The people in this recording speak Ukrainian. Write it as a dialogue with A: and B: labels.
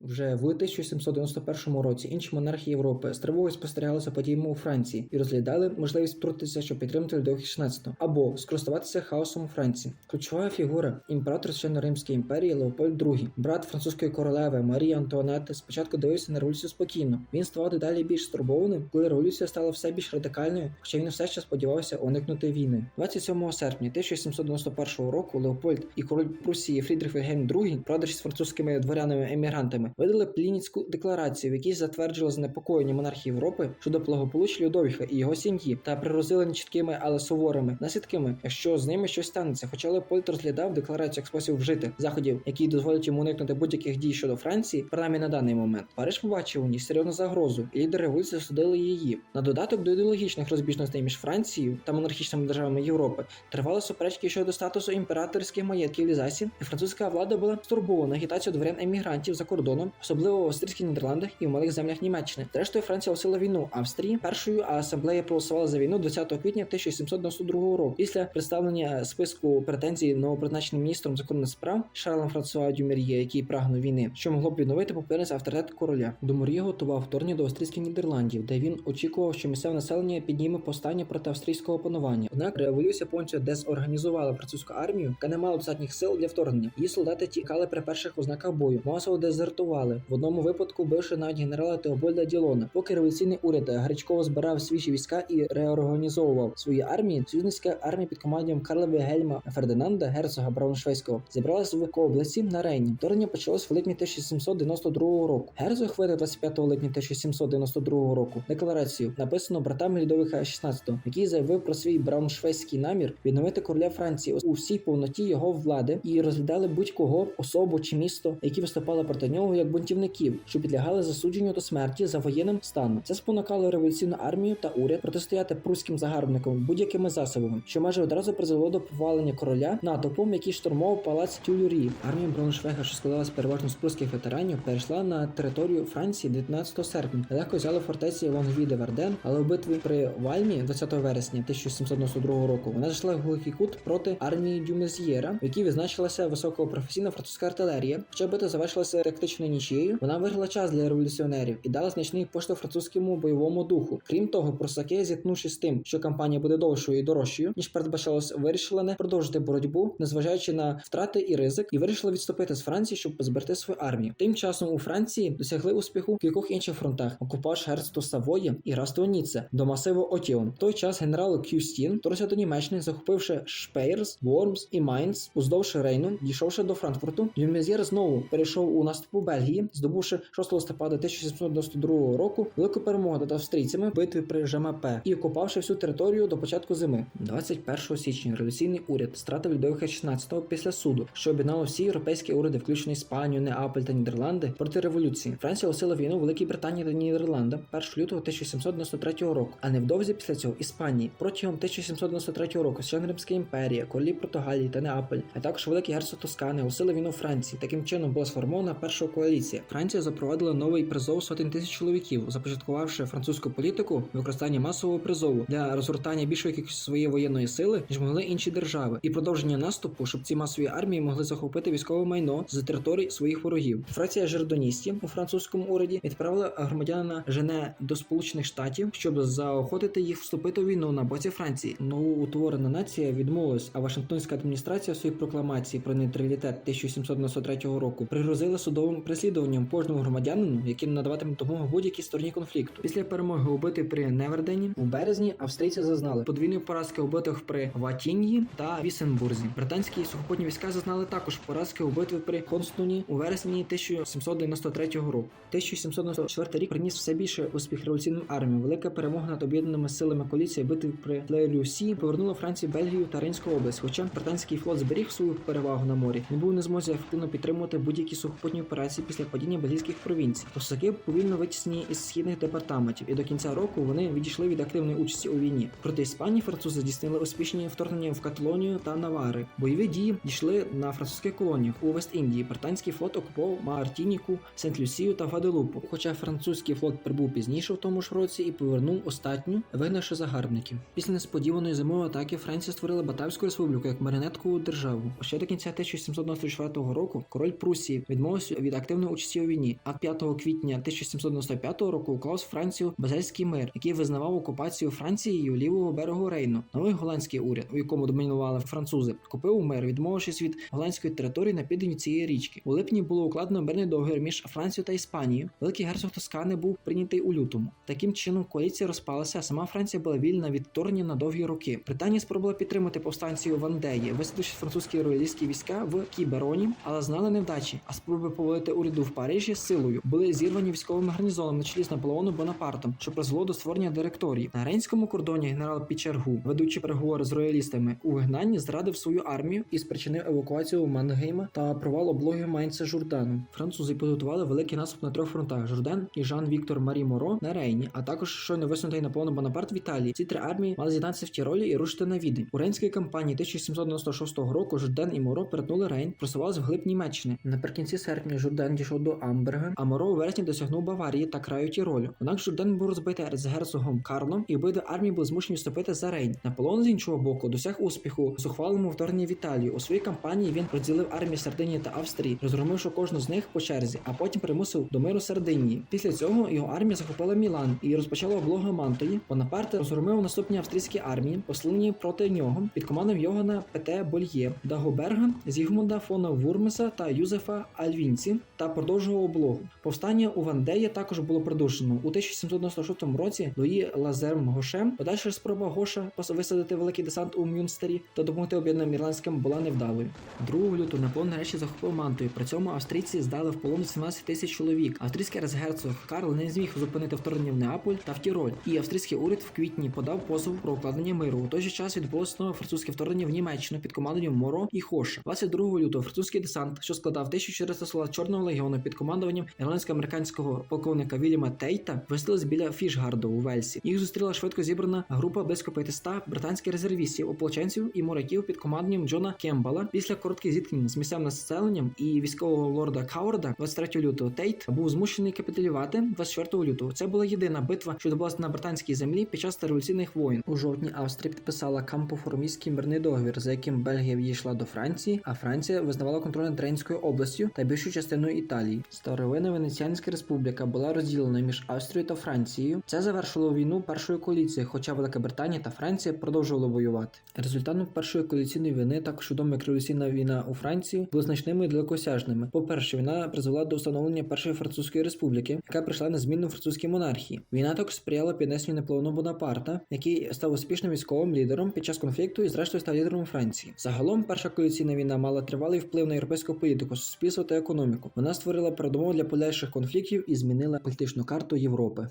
A: Вже в 1791 році інші монархи Європи з тривогою спостерігали за подіями у Франції і розглядали можливість втрутитися, щоб підтримати Людових XVI, або скористуватися хаосом у Франції. Ключова фігура імператор Священно-Римської імперії Леопольд II, брат французької королеви Марії Антуанетти, спочатку дивився на революцію спокійно. Він ставав дедалі більш стурбованим, коли революція стала все більш радикальною, хоча він все ще сподівався уникнути війни. 27 серпня 1791 року Леопольд і король Прусії Фрідрих Вільгельм II, правдачі з французькими дворянами-емігрантами, видали Плініцьку декларацію, в якій затверджували занепокоєння монархії Європи щодо благополуччя Людовіха і його сім'ї, та прирозили нечіткими, але суворими наслідками, якщо з ними щось станеться. Хоча Леопольд розглядав декларацію як спосіб вжити заходів, які дозволять йому уникнути будь-яких дій щодо Франції, принаймні на даний момент. Париж побачив у ній серйозну загрозу, і лідери революції судили її. На додаток до ідеологічних розбіжностей між Францією та монархічними державами Європи тривали суперечки щодо статусу імператорських маєтків Лізасі, і французька влада була стурбована агітацією дворян емігрантів за кордоном, особливо в австрійських Нідерландах і в малих землях Німеччини. Зрештою, Франція оголосила війну Австрії першою, а асамблея проголосувала за війну 20 квітня 1792 року. Після представлення списку претензій новопризначеним міністром закордонних справ Шарлем Франсуа Дюмер'є, який прагнув війни, що могло б відновити популярність авторитет короля. Думер'є готував вторгнення до австрійських Нідерландів, де він очікував, що місцеве населення підніме повстання проти австрійського панування. Однак революція повністю дезорганізувала французьку армію, яка не мала достатніх сил для вторгнення. Її солдати тікали при перших ознаках бою, масово дезертували. В одному випадку вбивши навіть генерала Теобольда Ділона. Поки революційний уряд Гречково збирав свіжі війська і реорганізовував свої армії, союзницька армія під командуванням Карла Вігельма Фердинанда, герцога Брауншвейського, зібралася в області на Рейні. Вторгнення почалось в липні 1792 року. Герцог видав 25 липня 1792 року декларацію, написану братами Людовиха XVI, який заявив про свій брауншвейський намір відновити короля Франції у всій повноті його влади і розглядали будь-кого особу чи місто, які виступали проти нього як бунтівників, що підлягали засудженню до смерті за воєнним станом. Це спонукало революційну армію та уряд протистояти прусським загарбникам будь-якими засобами, що майже одразу призвело до повалення короля натовпом, який штурмував палац Тюлюрі. Армія Брауншвейга, що складалась переважно з прусських ветеранів, перейшла на територію Франції 19 серпня. Легко взяли фортеці Лонгві де Варден, але у битві при Вальмі 20 вересня 1792 року вона зайшла в глухий кут проти армії Дюмез'єра, в якій відзначилася високопрофесійна французька артилерія. Хоча битва завершилася тактичною нічією, вона виграла час для революціонерів і дала значний поштовх французькому бойовому духу. Крім того, прусаки, зіткнувшись з тим, що кампанія буде довшою і дорожчою, ніж передбачалось, вирішили не продовжити боротьбу, незважаючи на втрати і ризик, і вирішили відступити з Франції, щоб зберегти свою армію. Тим часом у Франції досягли успіху в кількох інших фронтах: окупаж герцтво Савої і Ніце до масиву Отіон. В той час генерал Кюстін вторгся до Німеччини, захопивши Шпейрс, Вормс і Майнц уздовж Рейну, дійшовши до Франкфурту. Люмезєр знову перейшов у наступ у Бельгії, здобувши 6 листопада 1792 року велику перемогу над австрійцями в битві при Жамапе і окупавши всю територію до початку зими. 21 січня революційний уряд стратив Людовиха XVI після суду, що об'єднало всі європейські уряди, включно Іспанію, Неаполь та Нідерланди, проти революції. Франція оголосила війну Великій Британії та Нідерландам 1 лютого 1793 року, а невдовзі після цього Іспанії протягом 1793 року Священна Римська імперія, королі Португалії та Неаполь, а також Великий герцог Тоскани оголосили війну Франції. Таким чином була сформована перша коаліція. Франція запровадила новий призов сотень тисяч чоловіків, започаткувавши французьку політику використання масового призову для розгортання більшої кількості своєї воєнної сили, ніж могли інші держави, і продовження наступу, щоб ці масові армії могли захопити військове майно з територій своїх ворогів. Фракція жердоністів у французькому уряді відправила громадянина Жене до Сполучених Штатів, щоб заохотити їх вступити у війну на боці Франції. Новоутворена нація відмовилась, а Вашингтонська адміністрація в своїй прокламації про нейтралітет 1793 року пригрозила судовим переслідуванням кожному громадянину, який надаватиме допомогу будь-якій стороні конфлікту. Після перемоги у битві при Невердені у березні австрійці зазнали подвійної поразки у битвах при Ватіньї та Вісенбурзі. Британські сухопутні війська зазнали також поразки у битві при Констуні у вересні 1793 року. 1794 рік приніс все більше успіх революційним арміям. Велика перемога над об'єднаними силами коаліції битви при Ле-Люсі повернула Франції Бельгію та Рейнську область. Хоча британський флот зберіг свою перевагу на морі, не був не змозі ефективно підтримувати будь-які сухопутні операції після падіння бельгійських провінцій. Косаки повільно витіснені із східних департаментів, і до кінця року вони відійшли від активної участі у війні. Проти Іспанії французи здійснили успішні вторгнення в Каталонію та Навари. Бойові дії дійшли на французьких колоніях у Вест-Індії. Британський флот окупував Мартініку, Сент-Люсію та Гваделупу. Хоча французький флот прибув пізніше в тому ж році і повернув остатню, вигнавши загарбників. Після несподіваної зимової атаки Франція створила Батавську республіку як маріонеткову державу. Ще до кінця 1794 року король Прусії відмовився від активної активної участі у війні. А 5 квітня 1795 року уклав з Францією Базельський мир, який визнавав окупацію Францією лівого берегу Рейну. Новий голландський уряд, у якому домінували французи, купив мир, відмовившись від голландської території на південь цієї річки. У липні було укладено мирний договір між Францією та Іспанією. Великий герцог Тоскани був прийнятий у лютому. Таким чином коаліція розпалася, а сама Франція була вільна від вторгнення на довгі роки. Британія спробувала підтримати повстанцію Вандеї, висадивши французькі роялістські війська в Кібероні, але знали невдачі. А спроби повалити уряду в Парижі силою були зірвані військовим гарнізоном на чолі з Наполеоном Бонапартом, що призвело до створення директорії. На рейнському кордоні генерал Пічергу, ведучи переговори з роялістами у вигнанні, зрадив свою армію і спричинив евакуацію Мангейма та провал облоги Майнца Журдану. Французи підготували великий наступ на трьох фронтах: Журдан і Жан Віктор Марі Моро на Рейні, а також щойно висунутий Наполеон Бонапарт в Італії. Ці три армії мали з'єднатися в Тіролі і рушити на Відень. У Рейнській кампанії 1796 року Журден і Моро перетнули Рейн, просувалися вглиб Німеччини. Наприкінці серпня Журден дійшов до Амберга, а Моро у вересні досягнув Баварії та краю Тіролю. Однак Журден був розбитий з герцогом Карлом, і обидві армії були змушені вступити за Рейн. Наполеон з іншого боку досяг успіху у зухвалому вторгненні в Італію. У своїй кампанії він розділив армії Сардинії та Австрії, розгромивши кожну з них по черзі, а потім примусив до миру Сардинії. Після цього його армія захопила Мілан і розпочала облогу Мантої. Бонапарт розгромив наступні австрійські армії, послані проти нього під командою Йогана Пете Больє, Дагоберга, Зігмунда фона Вурмеса та Юзефа Альвінці та продовжував облогу. Повстання у Вандеї також було придушено у 1796 році. Луї Лазерм Гошем. Подальша спроба Гоша висадити великий десант у Мюнстері та допомогти об'єднаним ірландським була невдалою. 2 лютого Наполеон нарешті захопив Мантою. При цьому австрійці здали в полон 17 тисяч чоловік. Австрійський ерцгерцог Карл не зміг зупинити вторгнення в Неаполь та в Тіроль. І австрійський уряд в квітні подав позов про укладення миру. У той же час відбулося нове французьке вторгнення в Німеччину під командуванням Моро і Хоша. 22 лютого французький десант, що складав 1400 солдат Чорного легіону під командуванням ірландсько-американського полковника Вільяма Тейта, висадились біля Фішгарду у Вельсі. Їх зустріла швидко зібрана група близько 500 британських резервістів, ополченців і моряків під командуванням Джона Кембала. Після коротких зіткнень з місцевим населенням і військового лорда Каурда 23 лютого Тейт був змушений капітулювати 24 лютого. Це була єдина битва, що відбулася на британській землі під час революційних воєн. У жовтні Австрія підписала Кампоформійський мирний договір, за яким Бельгія відійшла до Франції, а Франція визнавала контроль над Рейнською областю та більшу частиною Італії. Старовина Венеціанська республіка була розділена між Австрією та Францією. Це завершило війну першої коаліції, хоча Велика Британія та Франція продовжували воювати. Результатом першої коаліційної війни, також відома як революційна війна у Франції, були значними і далекосяжними. По-перше, війна призвела до встановлення першої французької республіки, яка прийшла на зміну французькій монархії. Війна також сприяла піднесенню Наполеону Бонапарта, який став успішним військовим лідером під час конфлікту і зрештою став лідером Франції. Загалом, перша коаліційна війна мала тривалий вплив на європейську політику, суспільство та економіку. Вона створила передумови для подальших конфліктів і змінила політичну карту Європи.